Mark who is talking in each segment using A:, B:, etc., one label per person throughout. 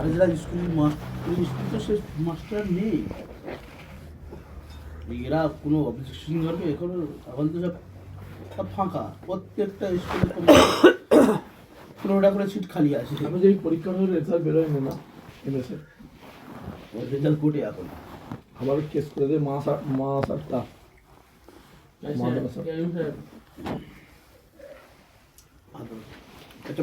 A: হাজরা স্কুলের স্কুল তো সে মাস্টার নেই। এরা কোনো অবজেকশন ধরবে এখন এখন তো সব সব ফাঁকা। প্রত্যেকটা স্কুলে পনেরোটা করে সিট খালি আছে।
B: আমি যে এই পরীক্ষার হলে রেজাল্ট বেরোয়নি না এনেছে।
A: রেজাল্ট কোটে এখন।
B: আবার কেস করে দিয়ে মাস আট মাস আটটা মাদ্রাসা
A: একটা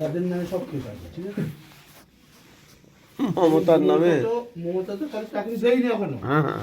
A: তাদের নামে সব কেস আছে ঠিক আছে?
C: মমতার নামে?
A: মমতা তো- মমতা তো কারও চাকরি দেয়নি এখনও।
C: হ্যাঁ হ্যাঁ।